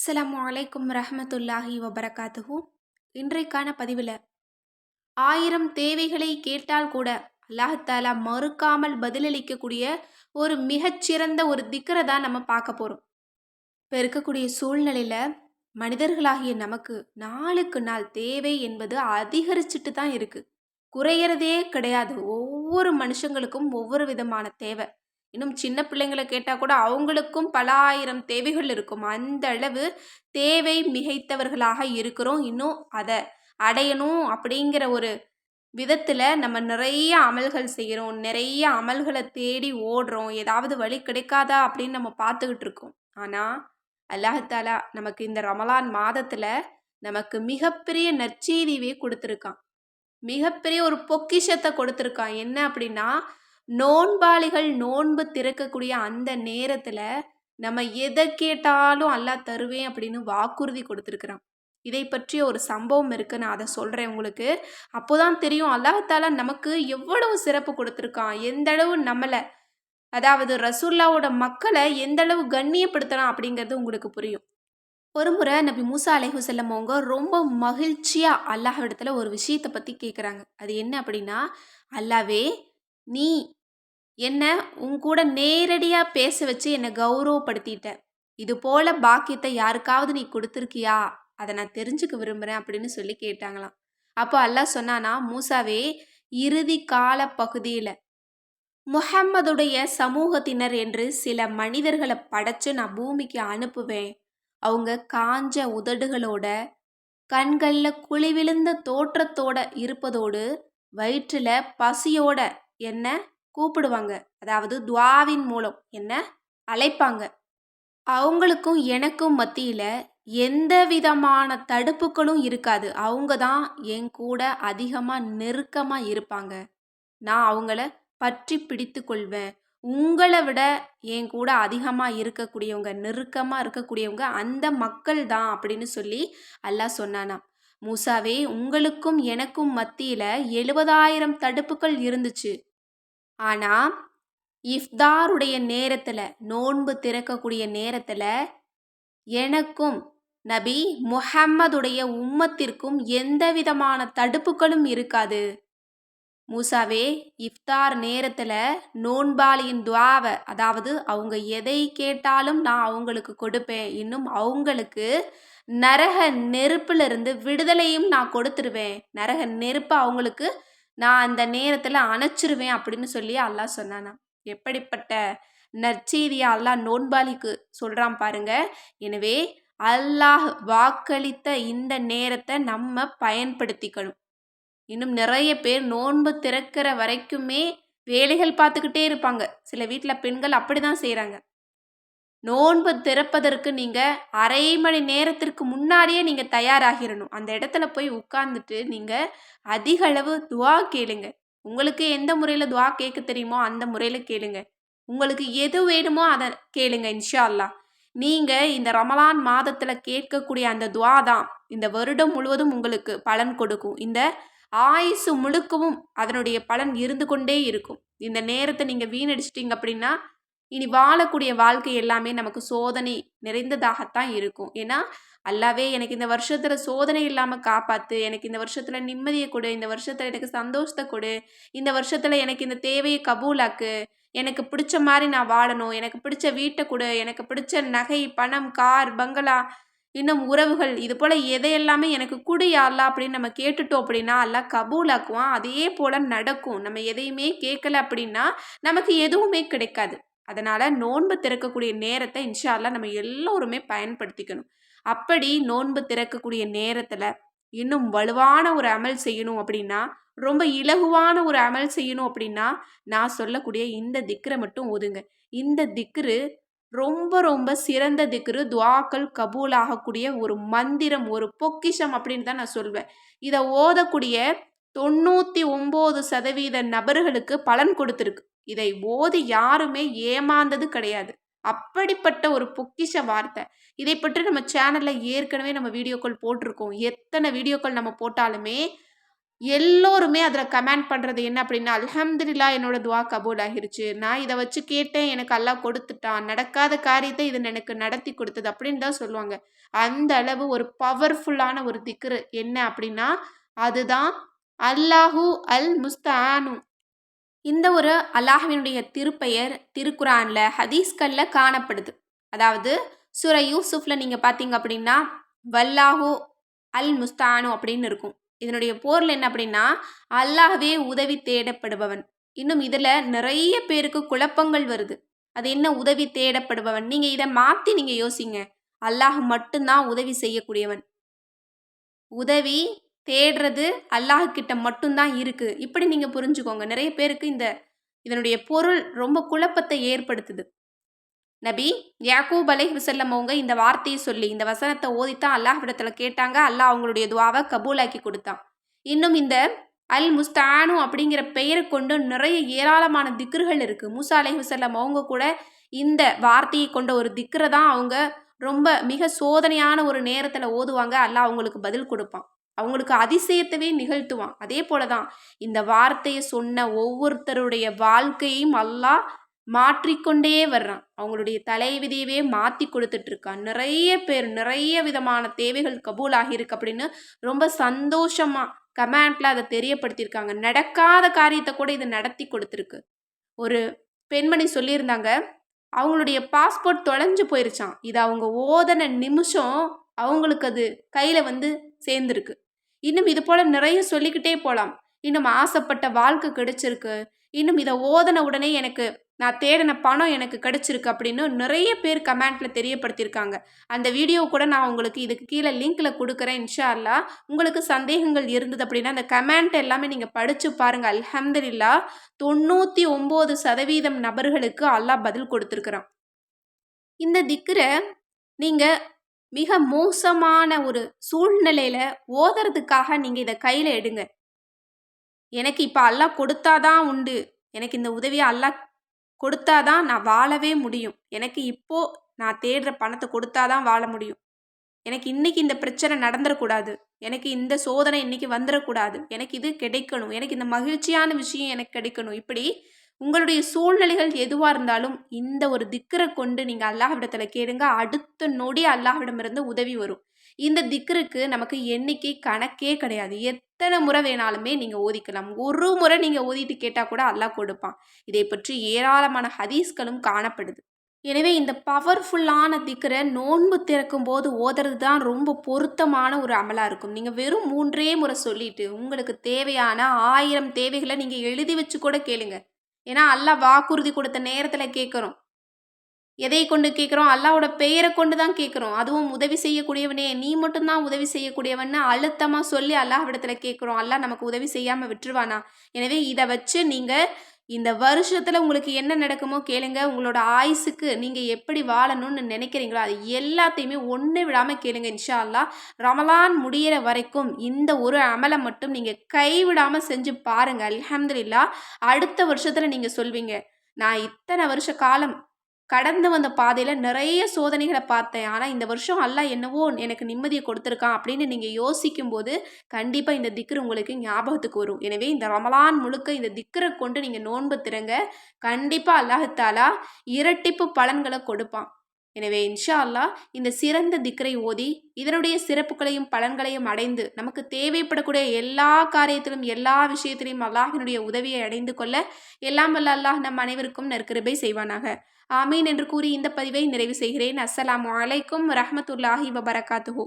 அஸ்லாம் அலைக்கும் ரஹமத்துல்லாஹி வபரகாத்துஹு. இன்றைக்கான பதிவில் ஆயிரம் தேவைகளை கேட்டால் கூட அல்லாஹாலா மறுக்காமல் பதிலளிக்கக்கூடிய ஒரு மிகச்சிறந்த ஒரு திக்கரை தான் நம்ம பார்க்க போகிறோம் இப்போ இருக்கக்கூடிய சூழ்நிலையில் மனிதர்களாகிய நமக்கு நாளுக்கு நாள் தேவை என்பது அதிகரிச்சுட்டு தான் இருக்குது குறையிறதே கிடையாது. ஒவ்வொரு மனுஷங்களுக்கும் ஒவ்வொரு விதமான தேவை. இன்னும் சின்ன பிள்ளைங்களை கேட்டால் கூட அவங்களுக்கும் பல ஆயிரம் தேவைகள் இருக்கும். அந்த அளவு தேவை மிகைத்தவர்களாக இருக்கிறோம். இன்னும் அதை அடையணும் அப்படிங்கிற ஒரு விதத்தில் நம்ம நிறைய அமல்கள் செய்கிறோம் நிறைய அமல்களை தேடி ஓடுறோம். ஏதாவது வழி கிடைக்காதா அப்படின்னு நம்ம பார்த்துக்கிட்டு இருக்கோம். ஆனால் அல்லாஹாலா நமக்கு இந்த ரமலான் மாதத்தில் நமக்கு மிகப்பெரிய நற்செய்தியே கொடுத்துருக்கான். மிகப்பெரிய ஒரு பொக்கிஷத்தை கொடுத்துருக்கான். என்ன அப்படின்னா நோன்பாளிகள் நோன்பு திறக்கக்கூடிய அந்த நேரத்தில் நம்ம எதை கேட்டாலும் அல்லா தருவேன் அப்படின்னு வாக்குறுதி கொடுத்துருக்குறான். இதை பற்றிய ஒரு சம்பவம் இருக்குது நான் அதை சொல்கிறேன் உங்களுக்கு. அப்போ தான் தெரியும் அல்லாஹால நமக்கு எவ்வளவு சிறப்பு கொடுத்துருக்கான். எந்தளவு நம்மளை அதாவது ரசூல்லாவோட மக்களை எந்தளவு கண்ணியப்படுத்தலாம் அப்படிங்கிறது உங்களுக்கு புரியும். ஒரு முறை நபி மூசா அலைஹுசல்லம் அவங்க ரொம்ப மகிழ்ச்சியாக அல்லாஹ் இடத்துல ஒரு விஷயத்தை பற்றி கேட்குறாங்க அது என்ன அப்படின்னா அல்லாவே நீ என்னை உன் கூட நேரடியாக பேச வச்சு என்னை கௌரவப்படுத்திட்ட இது போல பாக்கியத்தை யாருக்காவது நீ கொடுத்துருக்கியா? அதை நான் தெரிஞ்சுக்க விரும்புகிறேன் அப்படின்னு சொல்லி கேட்டாங்களாம். அப்போ அல்லாஹ் சொன்னானா மூசாவே இறுதி கால பகுதியில் முஹம்மதுடைய சமூகத்தினர் என்று சில மனிதர்களை படைச்சு நான் பூமிக்கு அனுப்புவேன். அவங்க காஞ்ச உதடுகளோட கண்களில் குழிவிழுந்த தோற்றத்தோட இருப்பதோடு வயிற்றில் பசியோட என்ன கூப்பிடுவாங்க. அதாவது துவாவின் மூலம் என்ன? அழைப்பாங்க. அவங்களுக்கும் எனக்கும் மத்தியில் எந்த விதமான தடுப்புகளும் இருக்காது. அவங்க தான் என் கூட அதிகமாக நெருக்கமாக இருப்பாங்க. நான் அவங்கள பற்றி பிடித்து கொள்வேன். உங்களை விட என் கூட அதிகமாக இருக்கக்கூடியவங்க நெருக்கமாக இருக்கக்கூடியவங்க அந்த மக்கள் தான் அப்படின்னு சொல்லி அல்லாஹ் சொன்னானா மூசாவே உங்களுக்கும் எனக்கும் மத்தியில் எழுபதாயிரம் தடுப்புகள் இருந்துச்சு. ஆனால் இஃப்தாருடைய நேரத்தில் நோன்பு திறக்கக்கூடிய நேரத்தில் எனக்கும் நபி முஹம்மதுடைய உம்மத்திற்கும் எந்த விதமான தடுப்புகளும் இருக்காது. மூசாவே இஃப்தார் நேரத்தில் நோன்பாளியின் துவாவை அதாவது அவங்க எதை கேட்டாலும் நான் அவங்களுக்கு கொடுப்பேன் இன்னும் அவங்களுக்கு நரக நெருப்பிலிருந்து விடுதலையும் நான் கொடுத்துருவேன். நரக நெருப்பை அவங்களுக்கு நான் அந்த நேரத்தில் அணைச்சிருவேன் அப்படின்னு சொல்லி அல்லாஹ் சொன்னானா எப்படிப்பட்ட நற்செய்தியை அல்லாஹ் நோன்பாளிக்கு சொல்கிறான் பாருங்க. எனவே அல்லாஹ் வாக்களித்த இந்த நேரத்தை நம்ம பயன்படுத்திக்கணும். இன்னும் நிறைய பேர் நோன்பு திறக்கிற வரைக்குமே வேலைகள் பார்த்துக்கிட்டே இருப்பாங்க. சில வீட்டில் பெண்கள் அப்படி தான் செய்கிறாங்க நோன்பு திறப்பதற்கு நீங்கள் அரை மணி நேரத்திற்கு முன்னாடியே நீங்கள் தயாராகிடணும் அந்த இடத்துல போய் உட்கார்ந்துட்டு நீங்கள் அதிக அளவு துவா கேளுங்க. உங்களுக்கு எந்த முறையில் துவா கேட்க தெரியுமோ அந்த முறையில் கேளுங்க. உங்களுக்கு எது வேணுமோ அதை கேளுங்க இன்ஷா அல்லா நீங்கள் இந்த ரமலான் மாதத்தில் கேட்கக்கூடிய அந்த துவா தான். இந்த வருடம் முழுவதும் உங்களுக்கு பலன் கொடுக்கும். இந்த ஆயுசு முழுக்கவும் அதனுடைய பலன் இருந்து கொண்டே இருக்கும். இந்த நேரத்தை நீங்கள் வீணடிச்சிட்டிங்க அப்படின்னா இனி வாழக்கூடிய வாழ்க்கை எல்லாமே நமக்கு சோதனை நிறைந்ததாகத்தான் இருக்கும். ஏன்னா அல்லாவே எனக்கு இந்த வருஷத்தில் சோதனை இல்லாமல் காப்பாற்று எனக்கு இந்த வருஷத்தில் நிம்மதியை கொடு இந்த வருஷத்தில் எனக்கு சந்தோஷத்தை கொடு இந்த வருஷத்தில் எனக்கு இந்த தேவையை கபூலாக்கு எனக்கு பிடிச்ச மாதிரி நான் வாழணும் எனக்கு பிடிச்ச வீட்டை கொடு எனக்கு பிடிச்ச நகை பணம் கார் பங்களா இன்னும் உறவுகள் இது போல் எதையெல்லாமே எனக்கு குடு யாழ்லா அப்படின்னு நம்ம கேட்டுட்டோம் அப்படின்னா அல்ல கபூலாக்குவான். அதே போல் நடக்கும். நம்ம எதையுமே கேட்கல அப்படின்னா நமக்கு எதுவுமே கிடைக்காது. அதனால் நோன்பு திறக்கக்கூடிய நேரத்தை இன்ஷால்லாம் நம்ம எல்லோருமே பயன்படுத்திக்கணும். அப்படி நோன்பு திறக்கக்கூடிய நேரத்தில் இன்னும் வலுவான ஒரு அமல் செய்யணும் அப்படின்னா ரொம்ப இலகுவான ஒரு அமல் செய்யணும் அப்படின்னா நான் சொல்லக்கூடிய இந்த திக்கரை மட்டும் ஒதுங்க இந்த திக்ரு ரொம்ப ரொம்ப சிறந்த திக்ரு துவாக்கள் கபூல் ஆகக்கூடிய ஒரு மந்திரம் ஒரு பொக்கிஷம் அப்படின்னு தான் நான் சொல்வேன். இதை ஓதக்கூடிய தொண்ணூற்றி ஒம்பது சதவீத நபர்களுக்கு பலன் கொடுத்துருக்கு. இதை ஓதி யாருமே ஏமாந்தது கிடையாது. அப்படிப்பட்ட ஒரு பொக்கிஷ வார்த்தை. இதை பற்றி நம்ம சேனலில் ஏற்கனவே நம்ம வீடியோக்கள் போட்டிருக்கோம். எத்தனை வீடியோக்கள் நம்ம போட்டாலுமே எல்லோருமே அதில் கமெண்ட் பண்ணுறது என்ன அப்படின்னா அலமதுல்லா என்னோட துவா கபூல் ஆகிருச்சு நான் இதை வச்சு கேட்டேன். எனக்கு அல்லாஹ் கொடுத்துட்டான். நடக்காத காரியத்தை இது எனக்கு நடத்தி கொடுத்தது அப்படின்னு தான் சொல்லுவாங்க. அந்த அளவு ஒரு பவர்ஃபுல்லான ஒரு திக்ரு. என்ன அப்படின்னா அதுதான் அல்லாஹூ அல் முஸ்தானு இந்த ஒரு அல்லாஹ்வினுடைய திருப்பெயர் திருக்குரானில் ஹதீஸ்களில் காணப்படுது. அதாவது சுர யூசுஃபில் நீங்கள் பார்த்தீங்க அப்படின்னா வல்லாஹு அல் முஸ்தானு அப்படின்னு இருக்கும். இதனுடைய பொருள் என்ன அப்படின்னா அல்லாஹ்வே உதவி தேடப்படுபவன். இன்னும் இதில் நிறைய பேருக்கு குழப்பங்கள் வருது. அது என்ன உதவி தேடப்படுபவன்? நீங்கள் இதை மாற்றி நீங்கள் யோசிங்க. அல்லாஹ் மட்டும்தான் உதவி செய்யக்கூடியவன். உதவி தேடுறது அல்லாஹ்கிட்ட மட்டும்தான் இருக்குது இப்படி நீங்கள் புரிஞ்சுக்கோங்க. நிறைய பேருக்கு இந்த இதனுடைய பொருள் ரொம்ப குழப்பத்தை ஏற்படுத்துது. நபி யாக்கூப் அலை விசல்லம் அவங்க இந்த வார்த்தையை சொல்லி இந்த வசனத்தை ஓதித்தான் அல்லாஹ் விடத்தில் கேட்டாங்க. அல்லாஹ் அவங்களுடைய துவாவை கபூலாக்கி கொடுத்தான். இன்னும் இந்த அல் முஸ்தானு அப்படிங்கிற பெயரை கொண்டு நிறைய ஏராளமான திக்ருகள் இருக்குது மூசா அலை விசல்லம் அவங்க கூட இந்த வார்த்தையை கொண்ட ஒரு திக்ரை தான் அவங்க ரொம்ப மிக சோதனையான ஒரு நேரத்தில் ஓதுவாங்க. அல்லாஹ் அவங்களுக்கு பதில் கொடுப்பான். அவங்களுக்கு அதிசயத்தவே நிகழ்த்துவான். அதே போல தான் இந்த வார்த்தையை சொன்ன ஒவ்வொருத்தருடைய வாழ்க்கையும் அல்லாஹ் மாற்றிக்கொண்டே வர்றான். அவங்களுடைய தலைவிதியவே மாற்றி கொடுத்துட்டு இருக்கான் நிறைய பேர் நிறைய விதமான தேவைகள் கபூல் ஆகியிருக்கு அப்படின்னு ரொம்ப சந்தோஷமா கமெண்ட்ல அதை தெரியப்படுத்தியிருக்காங்க. நடக்காத காரியத்தை கூட இது நடத்தி கொடுத்துருக்கு. ஒரு பெண்மணி சொல்லியிருந்தாங்க அவங்களுடைய பாஸ்போர்ட் தொலைஞ்சு போயிருச்சான் இது அவங்க ஓதன நிமிஷம் அவங்களுக்கு அது கையில் வந்து சேர்ந்துருக்கு. இன்னும் இது போல் நிறைய சொல்லிக்கிட்டே போகலாம் இன்னும் ஆசைப்பட்ட வாழ்க்கை கிடைச்சிருக்கு. இன்னும் இதை ஓதன உடனே எனக்கு நான் தேடின பணம் எனக்கு கிடைச்சிருக்கு அப்படின்னு நிறைய பேர் கமெண்ட்டில் தெரியப்படுத்தியிருக்காங்க. அந்த வீடியோ கூட நான் உங்களுக்கு இதுக்கு கீழே லிங்க்கில் கொடுக்குறேன் இன்ஷா அல்லா உங்களுக்கு சந்தேகங்கள் இருந்தது அப்படின்னா அந்த கமெண்ட் எல்லாமே நீங்கள் படித்து பாருங்கள் அல்ஹம்துல்லா தொண்ணூற்றி ஒம்பது சதவீதம் நபர்களுக்கு அல்லாஹ் பதில் கொடுத்துருக்குறான். இந்த திக்கரை நீங்கள் மிக மோசமான ஒரு சூழ்நிலையில் ஓதுறதுக்காக நீங்கள் இதை கையில் எடுங்க. எனக்கு இப்போ அல்லாஹ் கொடுத்தாதான் உண்டு. எனக்கு இந்த உதவியை அல்லாஹ் கொடுத்தாதான் நான் வாழவே முடியும். எனக்கு இப்போ நான் தேடுற பணத்தை கொடுத்தாதான் வாழ முடியும். எனக்கு இன்னைக்கு இந்த பிரச்சனை நடந்துடக்கூடாது எனக்கு இந்த சோதனை இன்னைக்கு வந்துடக்கூடாது எனக்கு இது கிடைக்கணும். எனக்கு இந்த மகிழ்ச்சியான விஷயம் எனக்கு கிடைக்கணும். இப்படி உங்களுடைய சூழ்நிலைகள் எதுவாக இருந்தாலும் இந்த ஒரு திக்கரை கொண்டு நீங்கள் அல்லாஹ்விடத்தில் கேளுங்க. அடுத்த நொடி அல்லாஹ்விடமிருந்து உதவி வரும். இந்த திக்கருக்கு நமக்கு எண்ணிக்கை கணக்கே கிடையாது. எத்தனை முறை வேணாலுமே நீங்கள் ஓதிக்கலாம். ஒரு முறை நீங்கள் ஓதிட்டு கேட்டால் கூட அல்லாஹ் கொடுப்பான். இதை பற்றி ஏராளமான ஹதீஸ்களும் காணப்படுது. எனவே இந்த பவர்ஃபுல்லான திக்கரை நோன்பு திறக்கும் போது ஓதுறது தான் ரொம்ப பொருத்தமான ஒரு அமலாக இருக்கும். நீங்கள் வெறும் மூன்றே முறை சொல்லிட்டு உங்களுக்கு தேவையான ஆயிரம் தேவைகளை நீங்கள் எழுதி வச்சு கூட கேளுங்கள் ஏன்னா அல்லாஹ் வாக்குறுதி கொடுத்த நேரத்தில் கேட்குறோம் எதை கொண்டு கேட்குறோம் அல்லாவோட பெயரை கொண்டு தான் கேட்குறோம் அதுவும் உதவி செய்யக்கூடியவனே நீ மட்டும்தான் உதவி செய்யக்கூடியவன்னு அழுத்தமாக சொல்லி அல்லாஹ்விடத்தில் கேட்குறோம் அல்லாஹ் நமக்கு உதவி செய்யாமல் விட்டுருவானா? எனவே இதை வச்சு நீங்கள் இந்த வருஷத்தில் உங்களுக்கு என்ன நடக்குமோ கேளுங்க. உங்களோட ஆயுசுக்கு நீங்கள் எப்படி வாழணும்னு நினைக்கிறீங்களோ அது எல்லாத்தையுமே ஒன்று விடாமல் கேளுங்க இன்ஷா அல்லா ரமலான் முடியிற வரைக்கும் இந்த ஒரு அமலை மட்டும் நீங்கள் கைவிடாமல் செஞ்சு பாருங்கள் அலமதுல்லா அடுத்த வருஷத்தில் நீங்கள் சொல்வீங்க நான் இத்தனை வருஷ காலம் கடந்து வந்த பாதையில் நிறைய சோதனைகளை பார்த்தேன். ஆனால் இந்த வருஷம் அல்லா என்னவோ எனக்கு நிம்மதியை கொடுத்துருக்கான் அப்படின்னு நீங்கள் யோசிக்கும் போது கண்டிப்பாக இந்த திக்கர் உங்களுக்கு ஞாபகத்துக்கு வரும். எனவே இந்த ரமலான் முழுக்க இந்த திக்கரை கொண்டு நீங்கள் நோன்பு திறங்க. கண்டிப்பாக அல்லாஹத்தாலா இரட்டிப்பு பலன்களை கொடுப்பான். எனவே இன்ஷா அல்லா இந்த சிறந்த திக்கரை ஓதி இதனுடைய சிறப்புகளையும் பலன்களையும் அடைந்து நமக்கு தேவைப்படக்கூடிய எல்லா காரியத்திலும் எல்லா விஷயத்திலையும் அல்லாஹினுடைய உதவியை அடைந்து கொள்ள எல்லாம் வல்ல அல்லாஹ் நம் அனைவருக்கும் நற்கிருபை செய்வானாக. ஆமீன் என்று கூறி இந்த பதிவை நிறைவு செய்கிறேன். அஸ்ஸலாம் வலைக்கும் ரஹமத்துல்லாஹி வபரகாத்துஹூ.